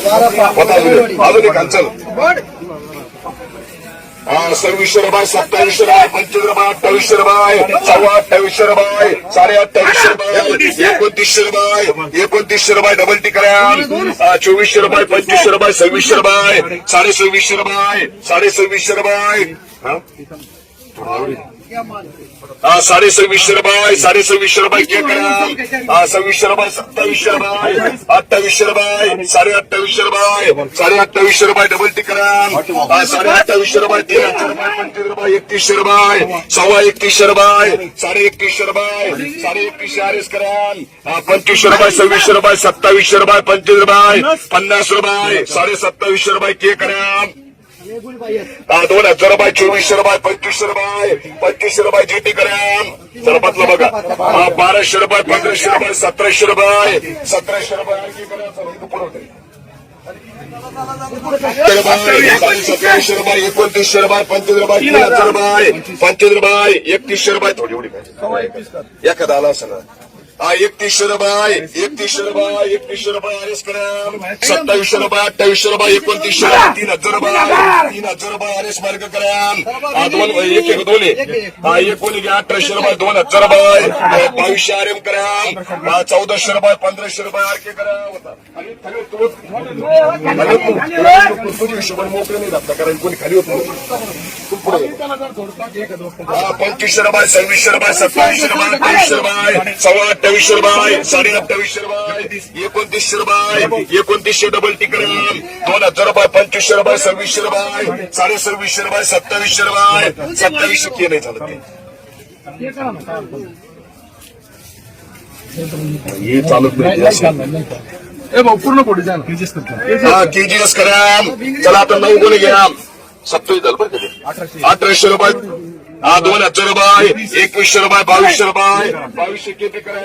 अजून एक हालचाल हा सव्वीसशे रुपये सत्तावीसशे रुपये पंचवीस रुपये अठ्ठावीसशे रुपये सव्वा अठ्ठावीसशे रुपये साडे अठ्ठावीसशे रुपये एकोणतीसशे रुपये एकोणतीसशे रुपये डबल टिकऱ्याम चोवीसशे रुपये पंचवीसशे रुपये सव्वीसशे रुपये साडे सव्वीसशे रुपये साडे सव्वीसशे रुपये हा? साडे सव्वीसशे रुपये साडे सव्वीसशे रुपये के करा. हा सव्वीसशे रुपये सत्तावीसशे रुपये अठ्ठावीसशे रुपये साडे अठ्ठावीसशे रुपये साडे अठ्ठावीसशे रुपये डबल टिकराम हा साडे अठ्ठावीसशे रुपये तीन हजार पंचवीस रुपये एकतीसशे रुपये सव्वा एकतीसशे रुपये साडे एकतीसशे रुपये साडे एकतीसशे आर एस कराम हा पंचवीसशे रुपये सव्वीसशे रुपये सत्तावीसशे रुपये पंचवीस रुपये पन्नास रुपये साडे सत्तावीसशे रुपये के कराम दोन हजार बाय चोवीसशे रुपये पंचवीसशे रुपये पंचवीसशे रुपये जीटी ग्रॅम सरपतलं बघा. बाराशे रुपये पंधराशे रुपये सतराशे रुपये. सतराशे रुपये आणखी करा. सत्तावीसशे रुपये एकोणतीसशे रुपये पंचवीस रुपये तीन हजार रुपये पंचवीस रुपये एकतीसशे रुपये. थोडी एवढी एखादा आला असं एकतीसशे रुपये एकतीसशे रुपये एकतीसशे रुपये आर एस कराम सत्तावीसशे रुपये अठ्ठावीसशे रुपये एकोणतीसशे रुपये तीन हजार रुपये तीन हजार रुपये आर एस मार्ग कराम हा दोन एक एक दोन. हा एकोणी घ्या अठराशे रुपये दोन हजार रुपये. बावीसशे आर एम कराम हा चौदाशे रुपये पंधराशे रुपये आर के हिशोबाने मोकळे नाही जात कारण कोणी खाली होत. नाही. पुढे पंचवीसशे रुपये सव्वीसशे रुपये सत्तावीसशे रुपये अठ्ठावीसशे रुपये सव्वा अठ्ठावीसशे रुपये साडे अठ्ठावीसशे रुपये एकोणतीसशे रुपये एकोणतीसशे डबल तिकडे दोन हजार रुपये पंचवीसशे रुपये सव्वीसशे रुपये साडे सव्वीसशे रुपये सत्तावीसशे रुपये सत्तावीसशे के नाही हे चालत पूर्ण जा केजीएस करा. चला आता नऊ गुण घ्या. सत्तावीस झालं बरं? अठराशे. रुपये. हा दोन हजार रुपये. एकवीसशे रुपये बावीसशे रुपये. बावीसशे किती करा?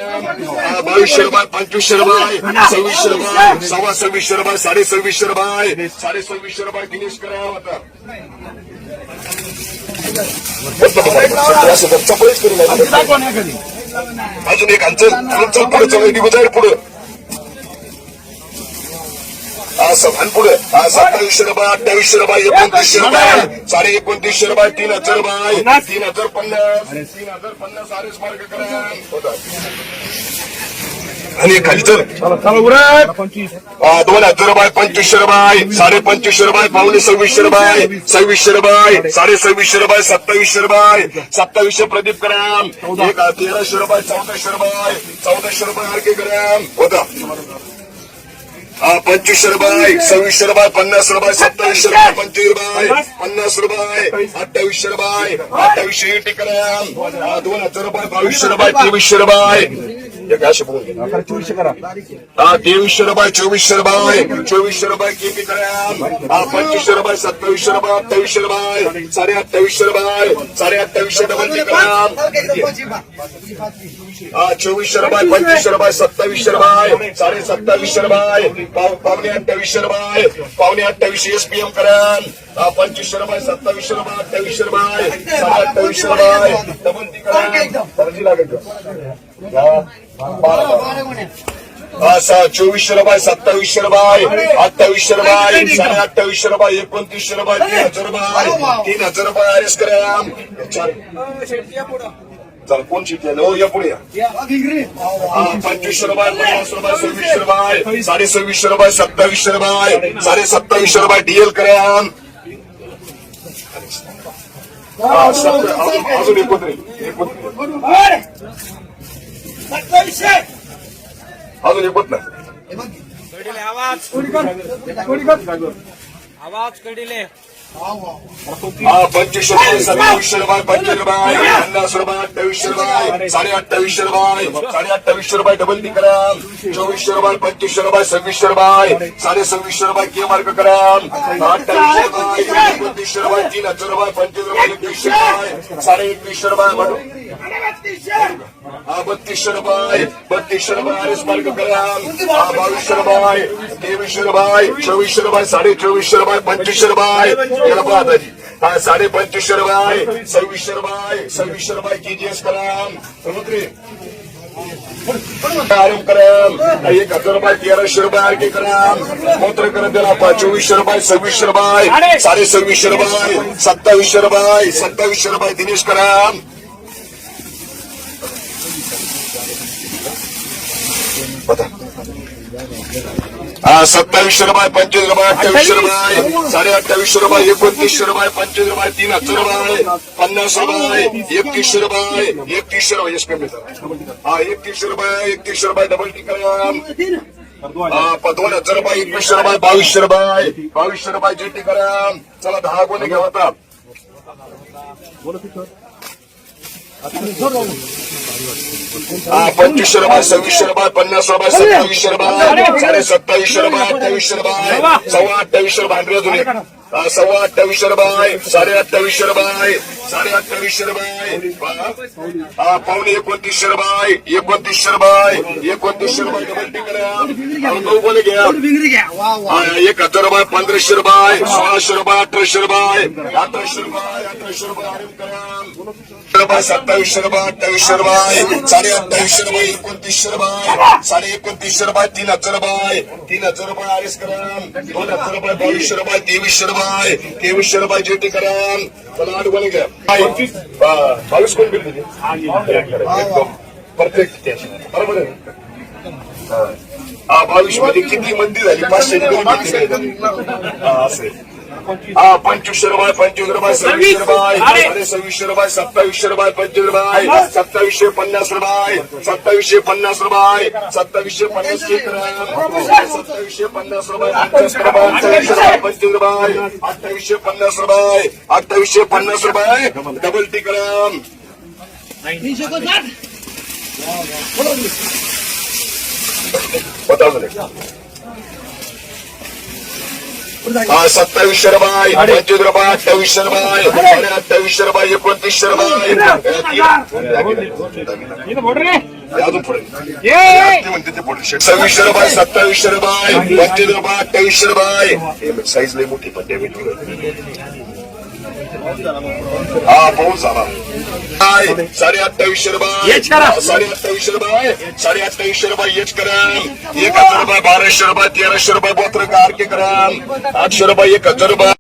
हा, बावीसशे रुपये पंचवीसशे रुपये. सव्वीसशे रुपये सव्वा सव्वीसशे रुपये साडे सव्वीसशे रुपये. साडे सव्वीसशे रुपये फिनिश करा एखादी अजून एक अंचल चल पुढे चल निघू जाईल पुढे. पुढे सत्तावीसशे रुपये अठ्ठावीसशे रुपये एकोणतीसशे रुपये साडे एकोणतीसशे रुपये तीन हजार रुपये तीन हजार पन्नास तीन हजार पन्नास आर एस मार्ग करा. होता. आणि खाली हा, दोन हजार रुपये पंचवीसशे रुपये साडे पंचवीसशे रुपये पावणे सव्वीसशे रुपये सव्वीसशे रुपये साडे सव्वीसशे रुपये सत्तावीसशे रुपये सत्तावीसशे प्रदीप ग्राम एक तेराशे रुपये चौदाशे रुपये चौदाशे रुपये आर के ग्राम होता. हा पंचवीसशे रुपये सव्वीसशे रुपये पन्नास रुपये सत्तावीसशे रुपये पंचवीस रुपये पन्नास रुपये अठ्ठावीसशे रुपये अठ्ठावीसशे हा, दोन हजार रुपये बावीसशे रुपये तेवीसशे रुपये करा हा तेवीसशे रुपये चोवीसशे रुपये चोवीसशे रुपये किती हा पंचवीसशे रुपये सत्तावीसशे रुपये अठ्ठावीसशे रुपये साडे अठ्ठावीसशे रुपये साडे अठ्ठावीसशे हा चोवीसशे रुपये पंचवीसशे रुपये सत्तावीसशे रुपये साडे सत्तावीसशे रुपये पाव- पावणे अठ्ठावीसशे रुपये पावणे अठ्ठावीसशे एसपीएम करान हा पंचवीसशे रुपये सत्तावीसशे रुपये अठ्ठावीसशे रुपये साडे अठ्ठावीसशे रुपये डबल ती करान लागेल का? असा चोवीसशे रुपये सत्तावीसशे रुपये अठ्ठावीसशे रुपये साडे अठ्ठावीसशे रुपये एकोणतीसशे रुपये तीन हजार रुपये तीन हजार रुपये आर एस चल कोण शिकले हो या पुढे या पंचवीसशे रुपये पन्नास रुपये सव्वीसशे रुपये साडे सव्वीसशे रुपये सत्तावीसशे रुपये साडे सत्तावीसशे रुपये डीएल सत्तर- अजून अजून एकोणतीस अजून एकोणतीस कडिले आवाज आवाज कडिले पंचवीस रुपये सत्तावीसशे रुपये पंचवीस रुपये पन्नास रुपये अठ्ठावीसशे रुपये साडे अठ्ठावीसशे रुपये साडे अठ्ठावीसशे रुपये डबल टी करा चोवीसशे रुपये पंचवीसशे रुपये सव्वीसशे रुपये साडे सव्वीसशे रुपये के मार्क करा अठ्ठावीसशे रुपये एकोणतीसशे रुपये तीन हजार रुपये पंचवीस रुपये एकवीसशे रुपये साडे एकवीसशे रुपये म्हणून हा बत्तीसशे रुपये बत्तीसशे रुपये हा रुपये रुपये रुपये साडे चोवीसशे रुपये पंचवीसशे रुपये याला पहा के हा साडे पंचवीसशे रुपये सव्वीसशे रुपये रुपये कराम समुद्री करा एक हजार रुपये तेराशे रुपये आरके करा मूत्र करा त्याला चोवीसशे रुपये सव्वीसशे रुपये साडे सव्वीसशे रुपये सत्तावीसशे रुपये सत्तावीसशे रुपये दिनेश करा बता हा सत्तावीसशे रुपये पंचवीस रुपये अठ्ठावीसशे रुपये साडे अठ्ठावीसशे रुपये एकोणतीसशे रुपये पंचवीस रुपये तीन हजार रुपये पन्नास रुपये एकतीसशे रुपये एकतीसशे रुपये यश कमी हा एकतीसशे रुपये एकतीसशे रुपये डबल टिकट हा दोन हजार रुपये एकवीसशे रुपये बावीसशे रुपये बावीसशे रुपये जेटी करा चला दहा कोणी घ्या आता. हा पंचवीसशे रुपये सव्वीसशे रुपये पन्नास रुपये सत्तावीसशे रुपये साडे सत्तावीसशे रुपये अठ्ठावीसशे रुपये सव्वा अठ्ठावीसशे रुपये हंड्रेड सव्वा अठ्ठावीसशे रुपये साडे अठ्ठावीसशे रुपये साडे अठ्ठावीसशे रुपये हा पावणे एकोणतीसशे रुपये एकोणतीसशे रुपये एकोणतीसशे रुपये डबल टिकट कोणी घ्या हा, एक हजार रुपये पंधराशे रुपये सोळाशे रुपये अठराशे रुपये अठराशे रुपये अठराशे रुपये करा रुपये सत्तावीसशे रुपये अठ्ठावीसशे रुपये साडे अठ्ठावीसशे रुपये एकोणतीसशे रुपये साडे एकोणतीसशे रुपये तीन हजार रुपये तीन हजार रुपये आरेस करा दोन हजार रुपये बावीसशे रुपये तेवीसशे रुपये तेवीसशे रुपये जेटी करा मला आठ कोणी घ्या बावीस कोण बिल परफेक्ट बरोबर आहे बावीसमध्ये किती मंदी झाली? पाचशे असेल हा पंचवीसशे रुपये पंचवीस रुपये सव्वीसशे रुपये सव्वीसशे रुपये सत्तावीसशे रुपये पंचवीस रुपये सत्तावीसशे पन्नास रुपये सत्तावीसशे पन्नास रुपये सत्तावीसशे पन्नास सत्तावीसशे पन्नास रुपये पंचाळीस रुपये अठ्ठावीसशे रुपये पंचवीस रुपये अठ्ठावीसशे पन्नास रुपये अठ्ठावीसशे पन्नास रुपये डबल टिकरम बताओ जरा. सत्तावीसशे रुपये पंचवीस रुपये अठ्ठावीसशे रुपये अठ्ठावीसशे रुपये एकोणतीसशे रुपये अजून पुढे. सव्वीसशे रुपये सत्तावीसशे रुपये पंचवीस रुपये अठ्ठावीसशे रुपये साईज लई मोठी पण डेबिट हा पाऊस झाला. हाय, साडे अठ्ठावीसशे रुपये साडे अठ्ठावीसशे रुपये साडे अठ्ठावीसशे रुपये एच करा. एक हजार रुपये बाराशे रुपये तेराशे रुपये बोत्र के करा. आठशे रुपये एक हजार रुपये.